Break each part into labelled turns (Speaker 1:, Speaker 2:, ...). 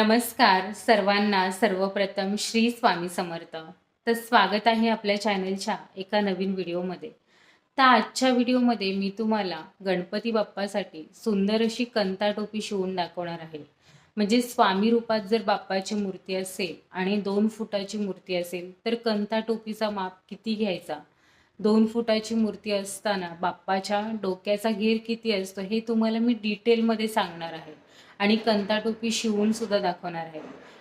Speaker 1: नमस्कार सर्वांना सर्वप्रथम श्री स्वामी समर्थ. तर स्वागत आहे आपल्या चॅनलच्या एका नवीन व्हिडिओमध्ये तर आजच्या व्हिडिओमध्ये मी तुम्हाला गणपती बाप्पासाठी सुंदर अशी कंता टोपी शिवून दाखवणार आहे. म्हणजे स्वामी रूपात जर बाप्पाची मूर्ती असेल आणि दोन फुटाची मूर्ती असेल तर कंता टोपीचा माप किती घ्यायचा? दोन फुटाची मूर्ती असताना बाप्पाच्या डोक्याचा घेर किती असतो हे तुम्हाला मी डिटेलमध्ये सांगणार आहे. आणि कंता टोपी शिवून सुद्धा दाखवणार आहे.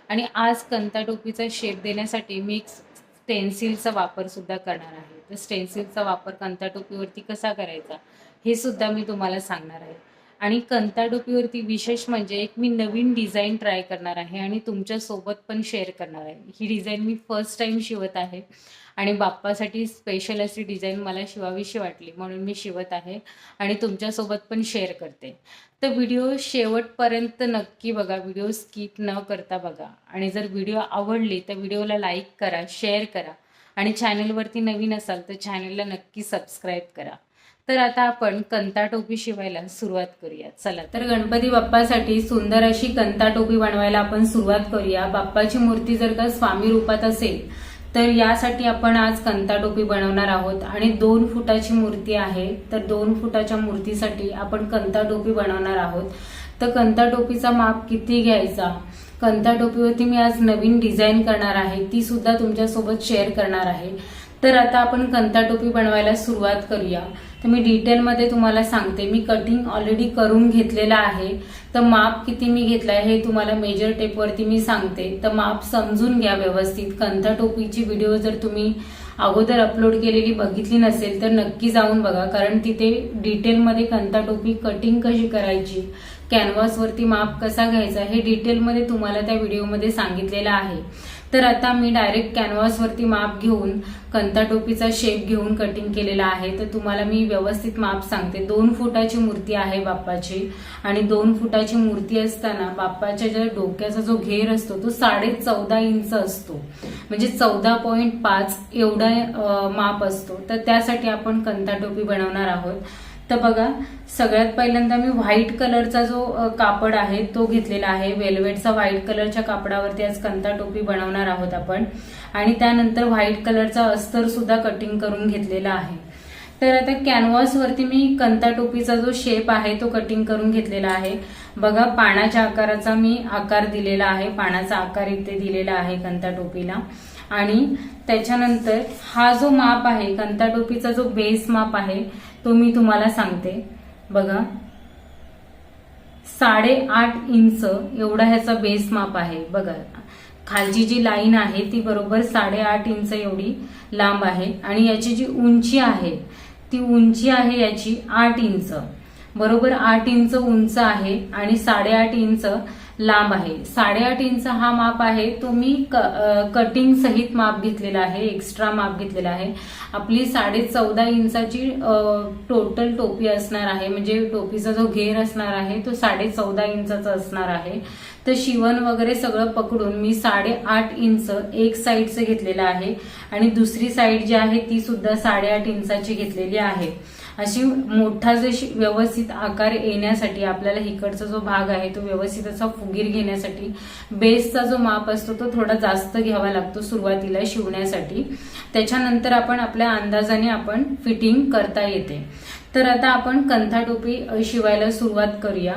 Speaker 1: आणि आज कंता टोपीचा शेप देण्यासाठी मी स्टेन्सिलचा वापर सुद्धा करणार आहे. तर स्टेन्सिलचा वापर कंता टोपीवरती कसा करायचा हे सुद्धा मी तुम्हाला सांगणार आहे. आणि कंता टोपीवरती विशेष म्हणजे एक मी नवीन डिझाईन ट्राय करणार आहे आणि तुमच्यासोबत पण शेअर करणार आहे. ही डिझाईन मी फर्स्ट टाईम शिवत आहे. आणि बाप्पासाठी स्पेशल अशी डिझाईन मला शिवावीशी वाटली म्हणून मी शिवत आहे आणि तुमच्यासोबत पण शेअर करते. तर व्हिडिओ शेवटपर्यंत नक्की बघा व्हिडिओ स्किप न करता बघा. आणि जर व्हिडिओ आवडली तर व्हिडिओला लाईक करा शेअर करा. आणि चॅनलवरती नवीन असाल तर चॅनलला नक्की सबस्क्राईब करा. तर आता आपण कंता टोपी शिवायला सुरुवात करूया. चला. तर गणपती बाप्पासाठी सुंदर अशी कंता टोपी बनवायला आपण सुरुवात करूया. बाप्पाची मूर्ती जर का स्वामी रूपात असेल तर यासाठी आपण आज कंता टोपी बनवणार आहोत. आणि दोन फुटाची मूर्ती आहे. तर दोन फुटाच्या मूर्तीसाठी आपण कंता टोपी बनवणार आहोत. तर कंता टोपीचा माप किती घ्यायचा? कंता टोपीवरती मी आज नवीन डिझाईन करणार आहे. ती सुद्धा तुमच्यासोबत शेअर करणार आहे. तर आता आपण कंता टोपी बनवायला सुरुवात करूया. तर मी डिटेलमध्ये तुम्हाला सांगते. मी कटिंग ऑलरेडी करून घेतलेलं आहे. तर माप किती मी घेतलाय आहे हे तुम्हाला मेजर टेपवरती मी सांगते. तर माप समजून घ्या व्यवस्थित. कंथा टोपीची व्हिडिओ जर तुम्ही अगोदर अपलोड केलेली बघितली नसेल तर नक्की जाऊन बघा. कारण तिथे डिटेलमध्ये कंथा टोपी कटिंग कशी करायची कॅनव्हासवरती माप कसा घ्यायचा हे डिटेलमध्ये तुम्हाला त्या व्हिडिओमध्ये सांगितलेलं आहे. तर आता मी डायरेक्ट कॅनव्हासवरती माप घेऊन कंता टोपीचा शेप घेऊन कटिंग केलेला आहे. तर तुम्हाला मी व्यवस्थित माप सांगते. दोन फुटाची मूर्ती आहे बाप्पाची. आणि दोन फुटाची मूर्ती असताना बाप्पाच्या ज्या डोक्याचा जो घेर असतो तो साडे चौदा इंच असतो. म्हणजे चौदा पॉईंट पाच एवढा माप असतो. तर त्यासाठी आपण कंता टोपी बनवणार आहोत. तर बघा सगळ्यात पहिल्यांदा मी व्हाईट कलरचा जो कापड आहे तो घेतलेला आहे. वेल्वेटचा व्हाईट कलरच्या कापडावरती आज कंता टोपी बनवणार आहोत आपण. आणि त्यानंतर व्हाईट कलरचा अस्तर सुद्धा कटिंग करून घेतलेला आहे. तर आता कॅनव्हासवरती मी कंता टोपीचा जो शेप आहे तो कटिंग करून घेतलेला आहे. बघा पानाच्या आकाराचा मी आकार दिलेला आहे. पानाचा आकार इथे दिलेला आहे कंता टोपीला. आणि त्याच्यानंतर हा जो माप आहे कंता टोपीचा जो बेस माप आहे तो मी तुम्हाला सांगते. बघा. साडेआठ इंच एवढा ह्याचा बेस माप आहे. बघा. खालची जी लाईन आहे ती बरोबर साडेआठ इंच एवढी लांब आहे. आणि याची जी उंची आहे ती उंची आहे याची आठ इंच. बरोबर आठ इंच उंच आहे आणि साडेआठ इंच लांब आहे. साडेआठ इंच हा माप आहे. तो मी कटिंग सहित माप घेतलेला आहे. एक्स्ट्रा माप घेतलेला आहे. आपली साडे चौदा इंचाची टोटल टोपी असणार आहे. म्हणजे टोपीचा जो घेर असणार आहे तो साडे चौदा इंचाचा असणार आहे. तर शिवण वगैरे सगळं पकडून मी साडेआठ इंच एक साईडचं घेतलेलं आहे. आणि दुसरी साईड जी आहे ती सुद्धा साडेआठ इंचाची घेतलेली आहे. अशी मोठा जशी व्यवस्थित आकार येण्यासाठी आपल्याला इकडचा जो भाग आहे तो व्यवस्थित असा फुगीर घेण्यासाठी बेसचा जो माप असतो तो थोडा जास्त घ्यावा लागतो सुरुवातीला शिवण्यासाठी. त्याच्यानंतर आपण आपल्या अंदाजाने आपण फिटिंग करता येते. तर आता आपण कंथा टोपी शिवायला सुरुवात करूया.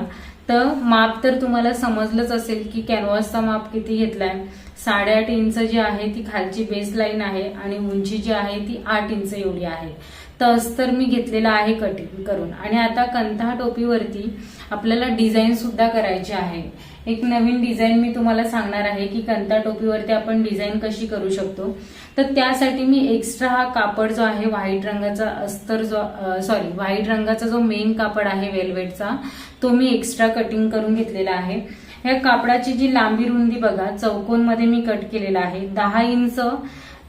Speaker 1: तर माप तर तुम्हाला समजलंच असेल की कॅनव्हासचा माप किती घेतलाय. साडेआठ इंच जी आहे ती खालची बेस लाईन आहे आणि उंची जी आहे ती आठ इंच एवढी आहे. तस तर मी घेतलेला आहे कटिंग करून. आणि आता कंथा टोपीवरती आपल्याला डिझाईन सुद्धा करायची आहे. एक नवीन डिझाईन मी तुम्हाला सांगणार आहे की कंथा टोपीवरती आपण डिझाईन कशी करू शकतो. तर त्यासाठी मी एक्स्ट्रा हा कापड जो आहे व्हाईट रंगाचा अस्तर जो सॉरी व्हाईट रंगाचा जो मेन कापड आहे वेलवेटचा तो मी एक्स्ट्रा कटिंग करून घेतलेला आहे. ह्या कापडाची जी लांबी रुंदी बघा चौकोनमध्ये मी कट केलेला आहे. दहा इंच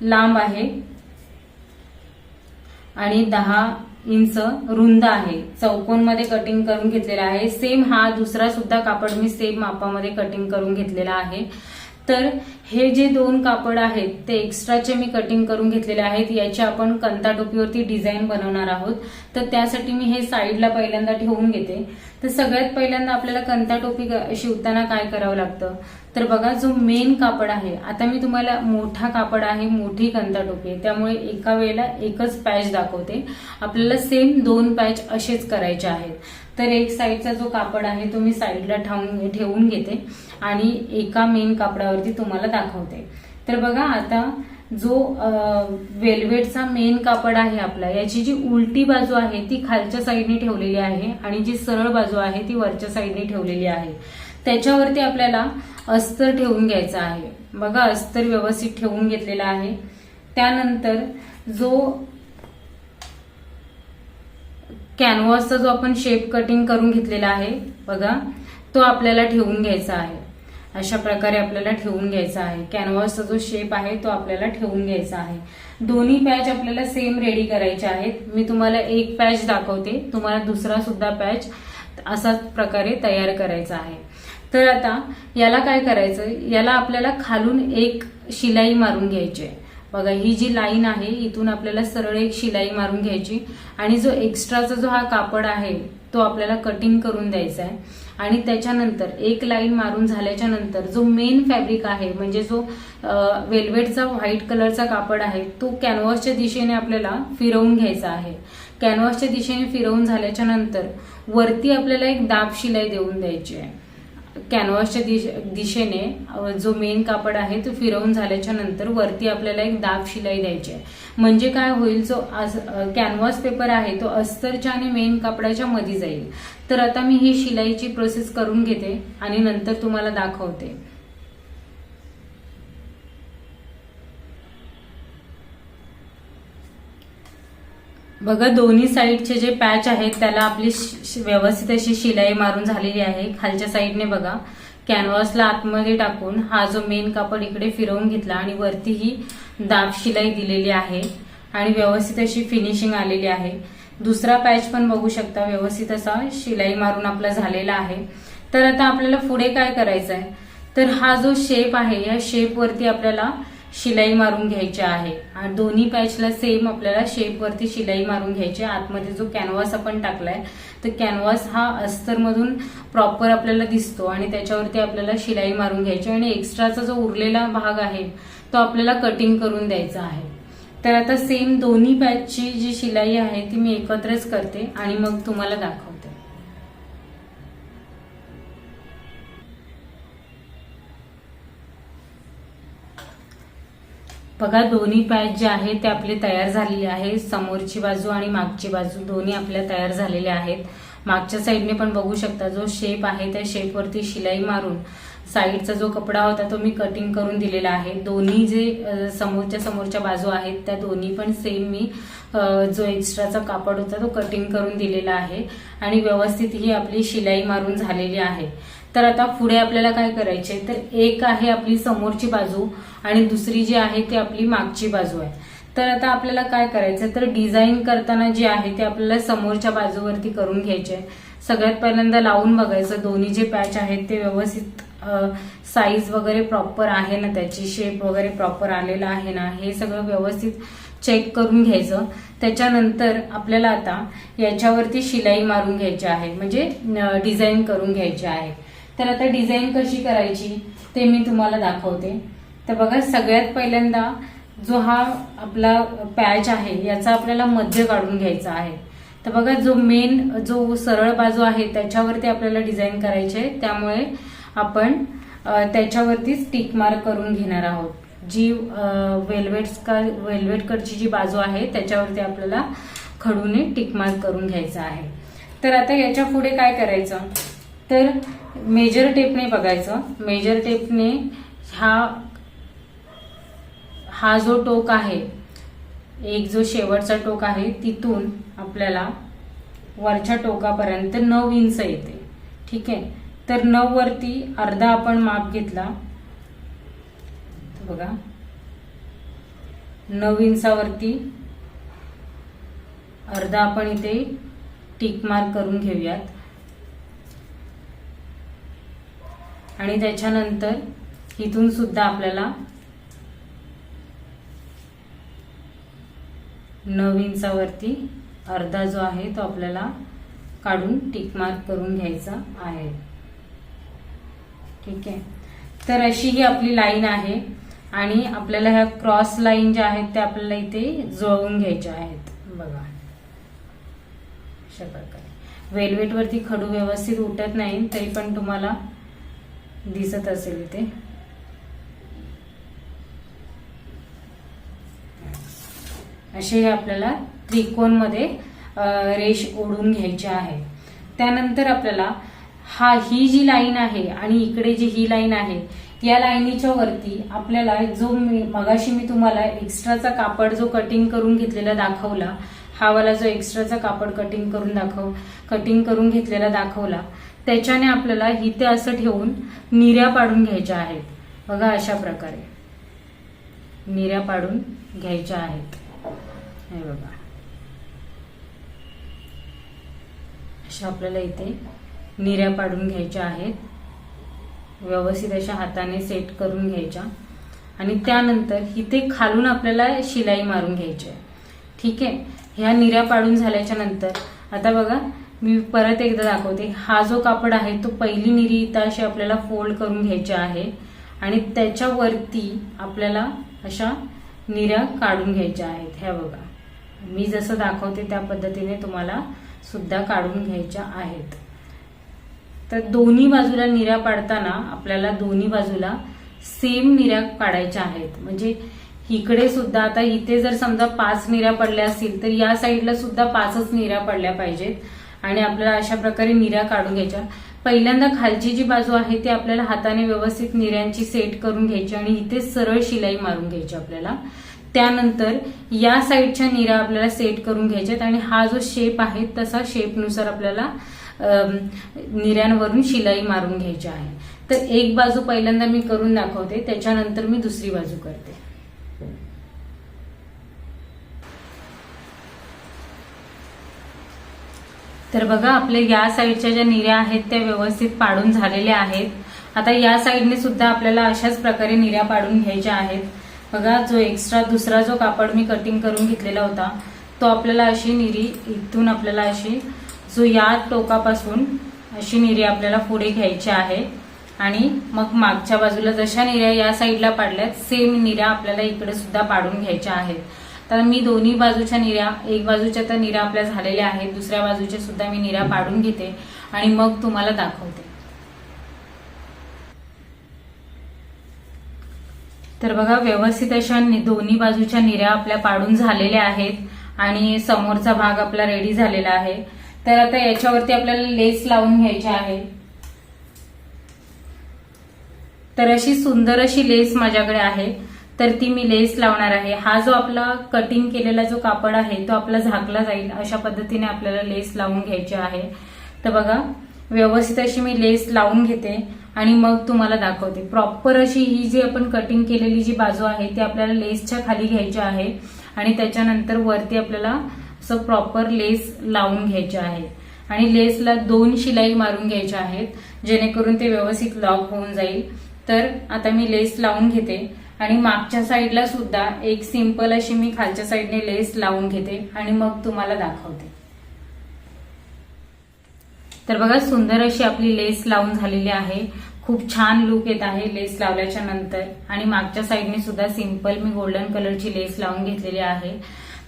Speaker 1: लांब आहे. आणि दहा इंच रुंद आहे. चौकोनमध्ये कटिंग करून घेतलेला आहे. सेम हा दुसरा सुद्धा कापड मी सेम मापामध्ये कटिंग करून घेतलेला आहे. तर हे जे दोन कापड आहेत ते एक्स्ट्राचे मी कटिंग करून घेतलेले आहेत. याची आपण कंता टोपीवरती डिझाईन बनवणार आहोत. तर त्यासाठी मी हे साईडला पहिल्यांदा ठेवून घेते. तर सगळ्यात पहिल्यांदा आपल्याला कंता टोपी शिवताना काय करावं लागतं? तर बघा जो मेन कापड आहे आता मी तुम्हाला मोठा कापड आहे मोठी कंता टोपी आहे त्यामुळे एका वेळेला एकच पॅच दाखवते. आपल्याला सेम दोन पॅच असेच करायचे आहेत. तर एक साईडचा जो कापड आहे तो मी साईडला ठेवून ठेवून घेते आणि एका मेन कापडावरती तुम्हाला दाखवते. तर बघा आता जो वेल्वेटचा मेन कापड आहे आपला याची जी उलटी बाजू आहे ती खालच्या साईडने ठेवलेली आहे आणि जी सरळ बाजू आहे ती वरच्या साईडने ठेवलेली आहे. त्याच्यावरती आपल्याला अस्तर ठेवून घ्यायचा आहे. बघा अस्तर व्यवस्थित ठेवून घेतलेला आहे. त्यानंतर जो कॅनव्हासचा जो आपण शेप कटिंग करून घेतलेला आहे बघा तो आपल्याला ठेवून घ्यायचा आहे. अशा प्रकारे आपल्याला ठेवून घ्यायचा आहे. कॅनव्हासचा जो शेप आहे तो आपल्याला ठेवून घ्यायचा आहे. दोन्ही पॅच आपल्याला सेम रेडी करायचे आहेत. मी तुम्हाला एक पॅच दाखवते. तुम्हाला दुसरा सुद्धा पॅच असाच प्रकारे तयार करायचा आहे. तर आता याला काय करायचं याला आपल्याला खालून एक शिलाई मारून घ्यायची आहे. बघा ही जी लाईन आहे इथून आपल्याला सरळ एक शिलाई मारून घ्यायची. आणि जो एक्स्ट्राचा जो हा कापड आहे तो आपल्याला कटिंग करून द्यायचा आहे. आणि त्याच्यानंतर एक लाईन मारून झाल्याच्यानंतर जो मेन फॅब्रिक आहे म्हणजे जो वेल्वेटचा व्हाईट कलरचा कापड आहे तो कॅनव्हासच्या दिशेने आपल्याला फिरवून घ्यायचा आहे. कॅनव्हासच्या दिशेने फिरवून झाल्याच्यानंतर वरती आपल्याला एक दाब शिलाई देऊन द्यायची आहे. कॅनव्हासच्या दिश दिशेने जो मेन कापड आहे तो फिरवून झाल्याच्यानंतर वरती आपल्याला एक दाब शिलाई द्यायची आहे. म्हणजे काय होईल जो कॅनव्हास पेपर आहे तो अस्तरच्या आणि मेन कापडाच्या मध्ये जाईल. तर आता मी ही शिलाईची प्रोसेस करून घेते आणि नंतर तुम्हाला दाखवते. बघा दोन्ही साईडचे जे पॅच आहेत त्याला आपली शि- व्यवस्थित अशी शिलाई मारून झालेली आहे. खालच्या साईडने बघा कॅनव्हासला आतमध्ये टाकून हा जो मेन कापड इकडे फिरवून घेतला आणि वरती ही दाब शिलाई दिलेली आहे आणि व्यवस्थित अशी फिनिशिंग आलेली आहे. दुसरा पॅच पण बघू शकता व्यवस्थित असा शिलाई मारून आपला झालेला आहे. तर आता आपल्याला पुढे काय करायचं आहे तर हा जो शेप आहे या शेपवरती आपल्याला शिलाई मारून घ्यायची आहे. आणि दोन्ही पॅचला सेम आपल्याला शेपवरती शिलाई मारून घ्यायची आहे. आतमध्ये जो कॅनव्हास आपण टाकलाय तर कॅनव्हास हा अस्तरमधून प्रॉपर आपल्याला दिसतो आणि त्याच्यावरती आपल्याला शिलाई मारून घ्यायची आणि एक्स्ट्राचा जो उरलेला भाग आहे तो आपल्याला कटिंग करून द्यायचा आहे. तर आता सेम दोन्ही पॅचची जी शिलाई आहे ती मी एकत्रच करते आणि मग तुम्हाला दाखवते. बघा दोन्ही पॅच जे आहे ते आपले तयार झालेले आहे समोरची बाजू आणि मागची बाजू दोन्ही आपल्या तयार झालेले आहेत. मागच्या साईडने पण बघू शकता जो शेप आहे त्या शेपवरती शिलाई मारून साईडचा जो कपडा होता तो मी कटिंग करून दिलेला आहे. दोन्ही जे समोरच्या समोरच्या बाजू आहेत त्या दोन्ही पण सेम मी जो एक्स्ट्राचा कापड होता तो कटिंग करून दिलेला आहे. आणि व्यवस्थित ही आपली शिलाई मारून झालेली आहे. तर आता पुढे आपल्याला काय करायचे तर एक आहे आपली समोरची बाजू आणि दुसरी जी आहे ती आपली मागची बाजू आहे. तर आता आपल्याला काय करायचं तर डिझाईन करताना जे आहे ते आपल्याला समोरच्या बाजूवरती करून घ्यायचे सगळ्यात पहिल्यांदा लावून बघायचं. दोन्ही जे पॅच आहेत ते व्यवस्थित साईज वगैरे प्रॉपर आहे ना? त्याची शेप वगैरे प्रॉपर आलेला आहे ना? हे सगळं व्यवस्थित चेक करून घ्यायचं. त्याच्यानंतर आपल्याला आता याच्यावरती शिलाई मारून घ्यायची आहे. म्हणजे डिझाईन करून घ्यायची आहे. तर आता डिझाईन कशी करायची ते मी तुम्हाला दाखवते. तर बघा सगळ्यात पहिल्यांदा जो हा आपला पॅच आहे याचा आपल्याला मध्य काढून घ्यायचा आहे. तर बघा जो मेन जो सरळ बाजू आहे त्याच्यावरती आपल्याला डिझाईन करायचे आहे. त्यामुळे आपण त्याच्यावरतीच टिक मार्क करून घेणार आहोत. जी वेल्वेट का वेल्वेट कडची जी बाजू आहे त्याच्यावरती आपल्याला खडूने टिक मार्क करून घ्यायचा आहे. तर आता याच्यापुढे काय करायचं? तर मेजर टेपने बघायचं. मेजर टेपने हा हा जो टोक आहे एक जो शेवटचा टोक आहे तिथून आपल्याला वरच्या टोकापर्यंत नऊ इंच येते. ठीक आहे? तर नऊ वरती अर्धा आपण माप घेतला. बघा. नऊ इंचावरती अर्धा आपण इथे टिक मार्क करून घेऊयात. आणि त्याच्यानंतर इथून सुद्धा आपल्याला नऊ इंचावरती अर्धा जो आहे तो आपल्याला काढून टिक मार्क करून घ्यायचा आहे. ठीक आहे? तर अशी ही आपली लाईन आहे आणि आपल्याला ह्या क्रॉस लाईन ज्या आहेत त्या आपल्याला इथे जुळवून घ्यायच्या आहेत. बघा. अशा प्रकारे. वेलवेटवरती खडू व्यवस्थित उठत नाही तरी पण तुम्हाला दिसत असेल इथे. असे आपल्याला त्रिकोणमध्ये मध्ये रेष ओढून घ्यायचे आहे त्यानंतर आपल्याला हा ही जी लाईन आहे आणि इकडे जी ही लाईन आहे या लाईनीच्या वरती आपल्याला जो मी मगाशी मी तुम्हाला एक्स्ट्राचा कापड जो कटिंग करून घेतलेला दाखवला हा वाला जो एक्स्ट्राचा कापड कटिंग करून दाखव कटिंग करून घेतलेला दाखवला त्याच्याने आपल्याला हिते असं ठेवून निऱ्या पाडून घ्यायच्या आहेत. बघा अशा प्रकारे. निऱ्या पाडून घ्यायच्या आहेत. हे बघा. अशा आपल्याला इथे निऱ्या पाडून घ्यायच्या आहेत. व्यवस्थित अशा हाताने सेट करून घ्यायच्या. आणि त्यानंतर इथे खालून आपल्याला शिलाई मारून घ्यायची आहे. ठीक आहे? ह्या निऱ्या पाडून झाल्याच्यानंतर आता बघा मी परत एकदा दाखवते. हा जो कापड आहे तो पहिली निरी इथं अशी आपल्याला फोल्ड करून घ्यायची आहे आणि त्याच्यावरती आपल्याला अशा निऱ्या काढून घ्यायच्या आहेत. ह्या बघा. मी जसं दाखवते त्या पद्धतीने तुम्हाला सुद्धा काढून घ्यायच्या आहेत. तर दोन्ही बाजूला निऱ्या पाडताना आपल्याला दोन्ही बाजूला सेम निऱ्या काढायच्या आहेत. म्हणजे इकडे सुद्धा आता इथे जर समजा पाच निऱ्या पडल्या असतील तर या साईडला सुद्धा पाचच निऱ्या पडल्या पाहिजेत. आणि आपल्याला अशा प्रकारे निऱ्या काढून घ्यायच्या. पहिल्यांदा खालची जी बाजू आहे ती आपल्याला हाताने व्यवस्थित निऱ्यांची सेट करून घ्यायची आणि इथे सरळ शिलाई मारून घ्यायची आपल्याला. त्यानंतर या साईडच्या निऱ्या आपल्याला सेट करून घ्यायच्यात आणि हा जो शेप आहे तसा शेपनुसार आपल्याला निऱ्यांवरून शिलाई मारून घ्यायची आहे. तर एक बाजू पहिल्यांदा मी करून दाखवते त्याच्यानंतर मी दुसरी बाजू करते. तर बघा आपल्या या साईडच्या ज्या निऱ्या आहेत त्या व्यवस्थित पाडून झालेल्या आहेत. आता या साईडने सुद्धा आपल्याला अशाच प्रकारे निऱ्या पाडून घ्यायच्या आहेत. बघा जो एक्स्ट्रा दुसरा जो कापड मी कटिंग करून घेतलेला होता तो आपल्याला अशी निरी इथून आपल्याला अशी जो या टोकापासून अशी निरी आपल्याला पुढे घ्यायची आहे. आणि मग मागच्या बाजूला जशा निऱ्या या साईडला पाडल्यात सेम निऱ्या आपल्याला इकडे सुद्धा पाडून घ्यायच्या आहेत. तर मी दोन्ही बाजूच्या निऱ्या एक बाजूच्या तर निऱ्या आपल्या झालेल्या आहेत दुसऱ्या बाजूच्या सुद्धा मी निऱ्या पाडून घेते आणि मग तुम्हाला दाखवते. तर बघा व्यवस्थित अशा दोन्ही बाजूच्या निऱ्या आपल्या पाडून झालेल्या आहेत आणि समोरचा भाग आपला रेडी झालेला आहे. तर आता याच्यावरती आपल्याला लेस लावून घ्यायची आहे. तर अशी सुंदर अशी लेस माझ्याकडे आहे. तर ती मी लेस लावणार आहे. हा जो आपला कटिंग केलेला जो कापड आहे तो आपला झाकला जाईल. अशा पद्धतीने आपल्याला लेस लावून घ्यायची आहे. तर बघा व्यवस्थित अशी मी लेस लावून घेते आणि मग तुम्हाला दाखवते. प्रॉपर अशी ही जी आपण कटिंग केलेली जी बाजू आहे ती आपल्याला लेसच्या खाली घ्यायची आहे आणि त्याच्यानंतर वरती आपल्याला असं प्रॉपर लेस लावून घ्यायचे आहे. आणि लेसला दोन शिलाई मारून घ्यायच्या आहेत जेणेकरून ते व्यवस्थित लॉक होऊन जाईल. तर आता मी लेस लावून घेते. आणि मागच्या साईडला सुद्धा एक सिंपल अशी मी खालच्या साईडने लेस लावून घेते आणि मग तुम्हाला दाखवते. तर बघा सुंदर अशी आपली लेस लावून झालेली आहे. खूप छान लुक येत आहे लेस लावल्याच्या नंतर. आणि मागच्या साईडने सुद्धा सिंपल मी गोल्डन कलरची लेस लावून घेतलेली आहे.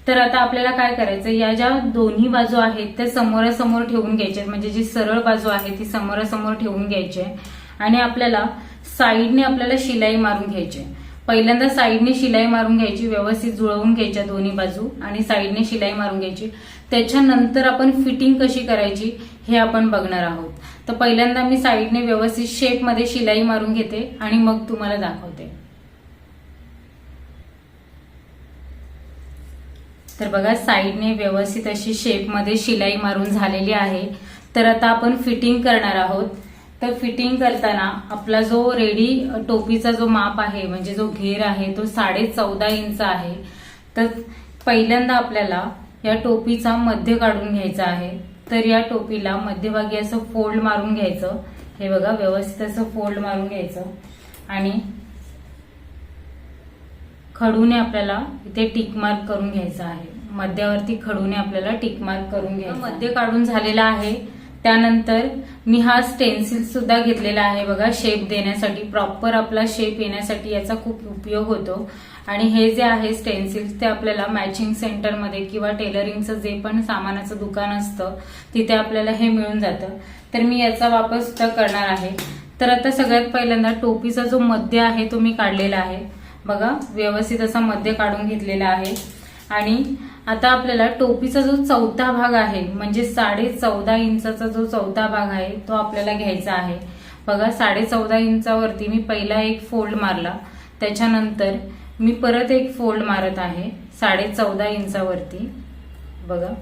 Speaker 1: तर आता आपल्याला काय करायचं या ज्या दोन्ही बाजू आहेत त्या समोरासमोर ठेवून घ्यायच्या म्हणजे जी सरळ बाजू आहे ती समोरासमोर ठेवून घ्यायची आहे. आणि आपल्याला साईडने आपल्याला शिलाई मारून घ्यायची आहे. पहिल्यांदा साईडने शिलाई मारून घ्यायची व्यवस्थित जुळवून घ्यायच्या दोन्ही बाजू आणि साईडने शिलाई मारून घ्यायची. त्याच्यानंतर आपण फिटिंग कशी करायची हे आपण बघणार आहोत. तर पहिल्यांदा मी साईडने व्यवस्थित शेपमध्ये शिलाई मारून घेते आणि मग तुम्हाला दाखवते. तर बघा साईडने व्यवस्थित अशी शेपमध्ये शिलाई मारून झालेली आहे. तर आता आपण फिटिंग करणार आहोत. तर फिटिंग करताना आपला जो रेडी टोपीचा जो माप आहे म्हणजे जो घेर आहे तो साडे चौदा इंच आहे. तर पहिल्यांदा आपल्याला या टोपीचा मध्य काढून घ्यायचा आहे. तर या टोपीला मध्यभागी असं फोल्ड मारून घ्यायचं. हे बघा व्यवस्थित असं फोल्ड मारून घ्यायचं. आणि खडूने आपल्याला इथे टिक मार्क करून घ्यायचा आहे. मध्यावरती खडूने आपल्याला टिक मार्क करून घ्यायचा मध्य काढून झालेला आहे. त्यानंतर मी हा स्टेन्सिल सुद्धा घेतलेला आहे बघा शेप देण्यासाठी प्रॉपर आपला शेप येण्यासाठी याचा खूप उपयोग होतो. आणि हे जे आहे स्टेन्सिल्स ते आपल्याला मॅचिंग सेंटरमध्ये किंवा टेलरिंगचं जे पण सामानाचं दुकान असतं तिथे आपल्याला हे मिळून जातं. तर मी याचा वापर सुद्धा करणार आहे. तर आता सगळ्यात पहिल्यांदा टोपीचा जो मध्य आहे तो मी काढलेला आहे. बघा व्यवस्थित असा मध्य काढून घेतलेला आहे. आणि आता आपल्याला टोपीचा जो चौथा भाग आहे म्हणजे साडे चौदा इंचाचा जो चौथा भाग आहे तो आपल्याला घ्यायचा आहे. बघा साडे चौदा इंचावरती मी पहिला एक फोल्ड मारला. त्याच्यानंतर मी परत एक फोल्ड मारत आहे साडे चौदा इंचावरती. बघा.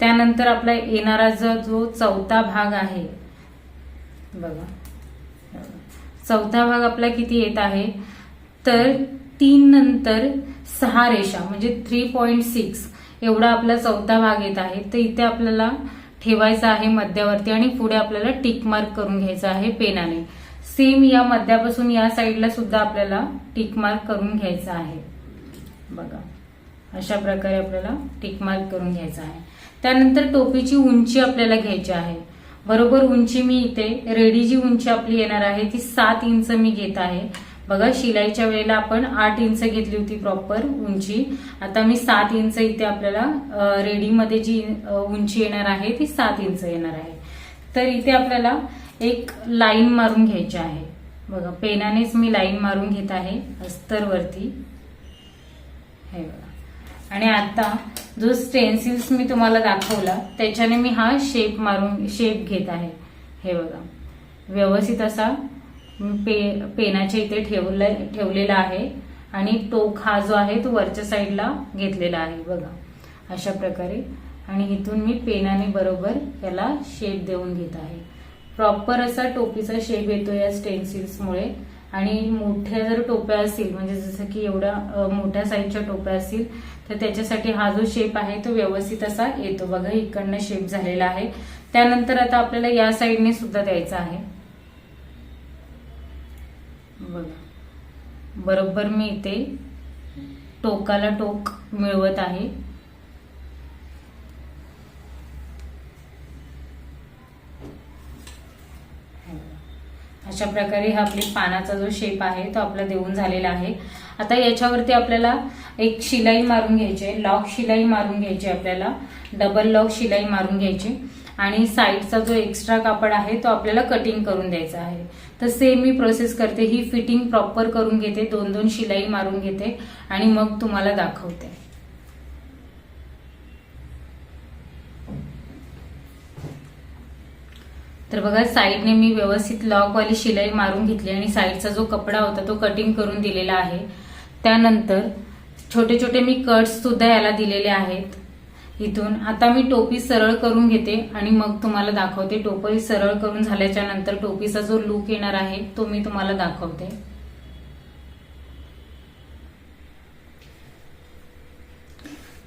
Speaker 1: त्यानंतर आपला येणारा जो जो चौथा भाग आहे बघा. चौथा भाग आपला किती येत आहे? तर तीन नंतर सहा रेषा म्हणजे थ्री पॉईंट सिक्स एवढा आपला चौथा भाग येत आहे. तर इथे आपल्याला ठेवायचा आहे मध्यावरती आणि पुढे आपल्याला टिक मार्क करून घ्यायचा आहे पेनाने. सेम या मध्यापासून या साईडला सुद्धा आपल्याला टिक मार्क करून घ्यायचा आहे. बघा अशा प्रकारे आपल्याला टिक मार्क करून घ्यायचा आहे. त्यानंतर टोपीची उंची आपल्याला घ्यायची आहे. बरोबर उंची मी इथे रेडी जी उंची आपली येणार आहे ती सात इंच मी घेत आहे. बघा शिलाईच्या वेळेला आपण आठ इंच घेतली होती प्रॉपर उंची. आता मी सात इंच इथे आपल्याला रेडीमध्ये जी उंची येणार आहे ती सात इंच येणार आहे. तर इथे आपल्याला एक लाईन मारून घ्यायची आहे. बघा पेनानेच मी लाईन मारून घेत आहे अस्तरवरती. हे बघा. आणि आता जो स्टेन्सिल्स मी तुम्हाला दाखवला त्याच्याने मी हा शेप मारून शेप घेत आहे. हे बघा. व्यवस्थित असा पे पेनाच्या इथे ठेवलं ठेवलेला आहे. आणि टोक हा जो आहे तो वरच्या साईडला घेतलेला आहे बघा. अशा प्रकारे. आणि इथून मी पेनाने बरोबर याला शेप देऊन घेत आहे. प्रॉपर असा टोपीचा शेप येतो या स्टेन्सिल्समुळे आणि मोठ्या जर टोप्या असतील म्हणजे जसं की एवढ्या मोठ्या साईजच्या टोप्या असतील तर त्याच्यासाठी हा जो शेप आहे तो व्यवस्थित असा येतो. बघा इकडनं शेप झालेला आहे. त्यानंतर आता आपल्याला या साईडने सुद्धा द्यायचा आहे. बघा. बरोबर मी इथे टोकाला टोक मिळवत आहे. अशा प्रकारे हा आपली पानाचा जो शेप आहे तो आपला देऊन झालेला आहे. आता याच्यावरती आपल्याला एक शिलाई मारून घ्यायची आहे. लॉक शिलाई मारून घ्यायची आपल्याला. डबल लॉक शिलाई मारून घ्यायची आणि साईडचा जो एक्स्ट्रा कापड आहे तो आपल्याला कटिंग करून द्यायचा आहे. तर सेम मी प्रोसेस करते. ही फिटिंग प्रॉपर करून घेते. दोन दोन शिलाई मारून घेते आणि मग तुम्हाला दाखवते. तर बघा साईडने मी व्यवस्थित लॉकवाली शिलाई मारून घेतली आणि साईडचा जो कपडा होता तो कटिंग करून दिलेला आहे. त्यानंतर छोटे छोटे मी कट्स सुद्धा याला दिलेले आहेत. इथून. आता मी टोपी सरळ करून घेते आणि मग तुम्हाला दाखवते. टोपी सरळ करून झाल्याच्यानंतर टोपीचा जो लुक येणार आहे तो मी तुम्हाला दाखवते.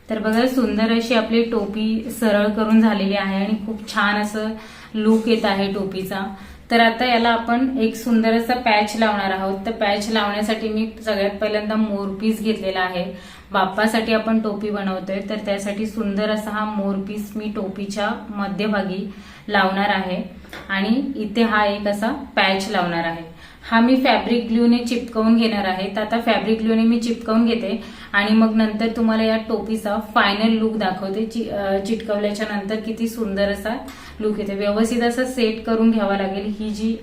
Speaker 1: तर बघा सुंदर अशी आपली टोपी सरळ करून झालेली आहे आणि खूप छान असं लुक येत आहे टोपीचा. तर आता याला आपण एक सुंदर असा पॅच लावणार आहोत. तर पॅच लावण्यासाठी मी सगळ्यात पहिल्यांदा मोरपीस घेतलेला आहे. बाप्पासाठी आपण टोपी बनवतोय तर त्यासाठी सुंदर असा हा मोरपीस मी टोपीच्या मध्यभागी लावणार आहे. आणि इथे हा एक असा पॅच लावणार आहे. हा मी फॅब्रिक ग्लूने चिपकवून घेणार आहे. तर आता फॅब्रिक ग्लूने मी चिपकवून घेते. आणि मग नंतर तुम्हाला या टोपीचा फायनल लुक दाखवते. चि- चिटकवल्याच्या नंतर किती सुंदर असा लुक येते. व्यवस्थित असं सेट करून घ्यावा लागेल. ही जी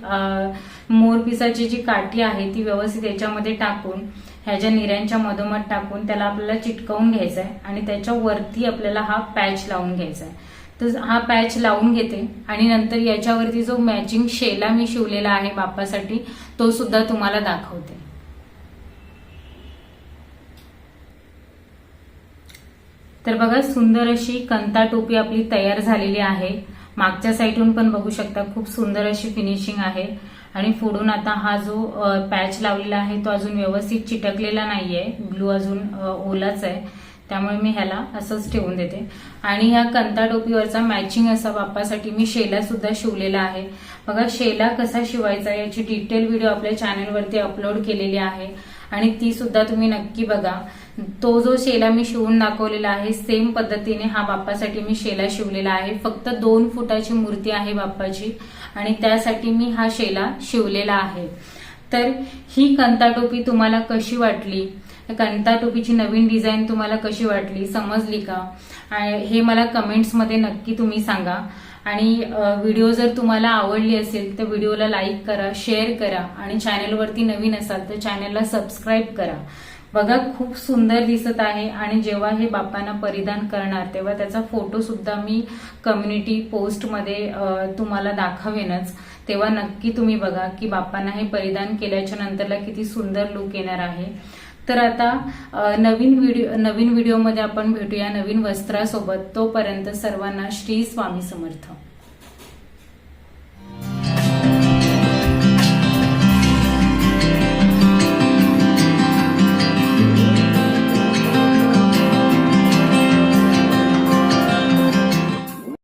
Speaker 1: मोरपिसाची जी काठी आहे ती व्यवस्थित याच्यामध्ये टाकून ह्याच्या निऱ्यांच्या मधोमध टाकून त्याला आपल्याला चिटकवून घ्यायचा आहे आणि त्याच्या वरती आपल्याला हा पॅच लावून घ्यायचा आहे तर हा पॅच लावून घेते आणि नंतर याच्यावरती जो मॅचिंग शेला मी शिवलेला आहे बाप्पासाठी तो सुद्धा तुम्हाला दाखवते. तर बघा सुंदर अशी कंता टोपी आपली तयार झालेली आहे. मागच्या साईडून पण बघू शकता खूप सुंदर अशी फिनिशिंग आहे. आणि पुढून आता हा जो पॅच लावलेला आहे तो अजून व्यवस्थित चिटकलेला नाहीये. ग्लू अजून ओलाच आहे. त्यामुळे मी ह्याला असंच ठेवून देते. आणि ह्या कंता टोपीवरचा मॅचिंग असा बाप्पासाठी मी शेला सुद्धा शिवलेला आहे. बघा शेला कसा शिवायचा याची डिटेल व्हिडिओ आपल्या चॅनलवरती अपलोड केलेली आहे. आणि ती सुद्धा तुम्ही नक्की बघा. तो जो शेला मी शिवून दाखवलेला आहे सेम पद्धतीने हा बाप्पासाठी मी शेला शिवलेला आहे. फक्त दोन फुटाची मूर्ती आहे बाप्पाची. आणि त्यासाठी मी हा शेला शिवलेला आहे. तर ही कंता टोपी तुम्हाला कशी वाटली? कंता टोपीची नवीन डिझाईन तुम्हाला कशी वाटली? समजली का? आणि हे मला कमेंट्समध्ये नक्की तुम्ही सांगा. आणि व्हिडिओ जर तुम्हाला आवडली असेल तर व्हिडिओला लाईक करा शेअर करा आणि चॅनलवरती नवीन असाल तर चॅनलला सबस्क्राईब करा. बघा खूप सुंदर दिसत आहे आणि जेव्हा हे बाप्पांना परिधान करणार तेव्हा त्याचा फोटो सुद्धा मी कम्युनिटी पोस्टमध्ये तुम्हाला दाखवेनच. तेव्हा नक्की तुम्ही बघा की बाप्पांना हे परिधान केल्याच्या नंतरला किती सुंदर लुक येणार आहे. तर आता नवीन व्हिडिओ नवीन व्हिडिओमध्ये आपण भेटूया नवीन वस्त्रासोबत. तोपर्यंत सर्वांना श्री स्वामी समर्थ.